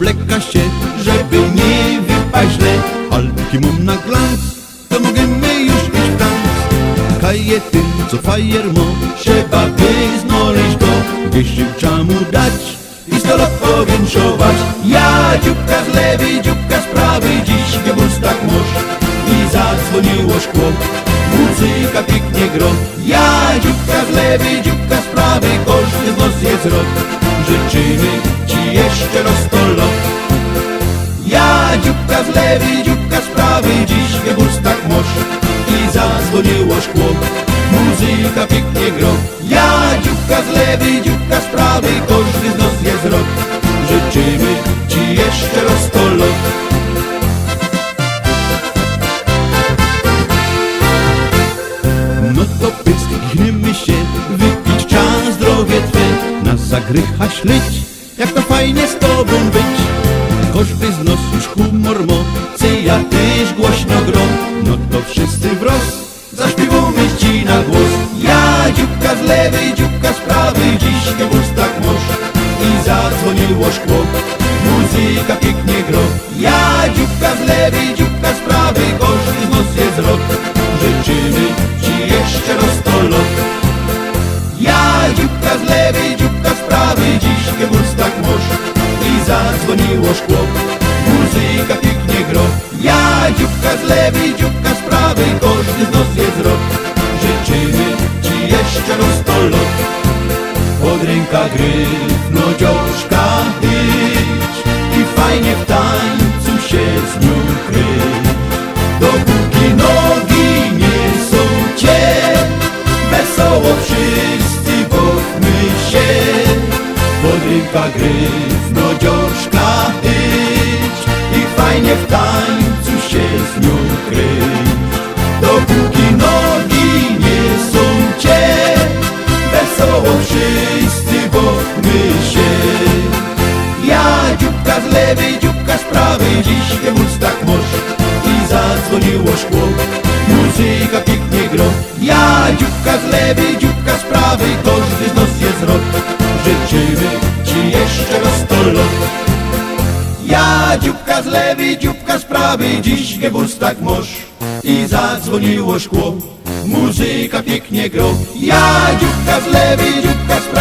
obleka się, żeby nie wypaść źle. Alki mam na glans, to możemy już iść w dans. Kaje tym, co fajer mo, trzeba by go. Gdzieś dziewcza mu dać i sto lat powiększować Ja dzióbka z lewej, dzióbka z prawej, dziś w gustach mosz I zadzwoniło szkło, muzyka pięknie gro. Ja dzióbka z lewej, z lewej, dzióbka z prawej Dziś wiebus tak moż I zadzwoniło szkło Muzyka pięknie gro. Ja dzióbka z lewej, dzióbka z prawej Każdy z nas jest rok. Życzymy ci jeszcze No to pystgniemy się Wypić czas zdrowie twe. Na zagrycha śledź Jak to fajnie z tobą być. Każdy z nos już humor mocy, wszyscy wraz zaśpiewamy ci na głos. Ja dzióbka z lewej, dzióbka z prawej Dziś wiebus tak moż I zadzwoniło szkło Muzyka pięknie gro. Ja dzióbka z lewej, dzióbka z prawej Każdy z nos jest rok Życzymy ci jeszcze roztolot ja dzióbka z lewej, dzióbka z prawej Dziś wiebus tak moż I zadzwoniło szkło Muzyka pięknie gro Ja dzióbka z lewej, dzióbka z prawej Każdy z nos jest rok. Życzymy ci jeszcze roztolot Pod ręka gryf, no dziążka chyć I fajnie w tańcu się z nią kryć. Dopóki nogi nie są cię Wesoło wszyscy bawmy się. Podrywka gryf, no dziążka chyć I fajnie w tańcu Dziś wiebus tak moż I zadzwoniło szkło. Muzyka pięknie gro. Ja dzióbka z lewej, dzióbka z prawej. Każdy z nos jest rok. Życzymy ci jeszcze roztolot ja dzióbka z lewej, dzióbka z prawej. Dziś wiebus tak moż I zadzwoniło szkło. Muzyka pięknie gro. Ja dzióbka z lewej, dzióbka z prawej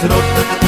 pięknie gro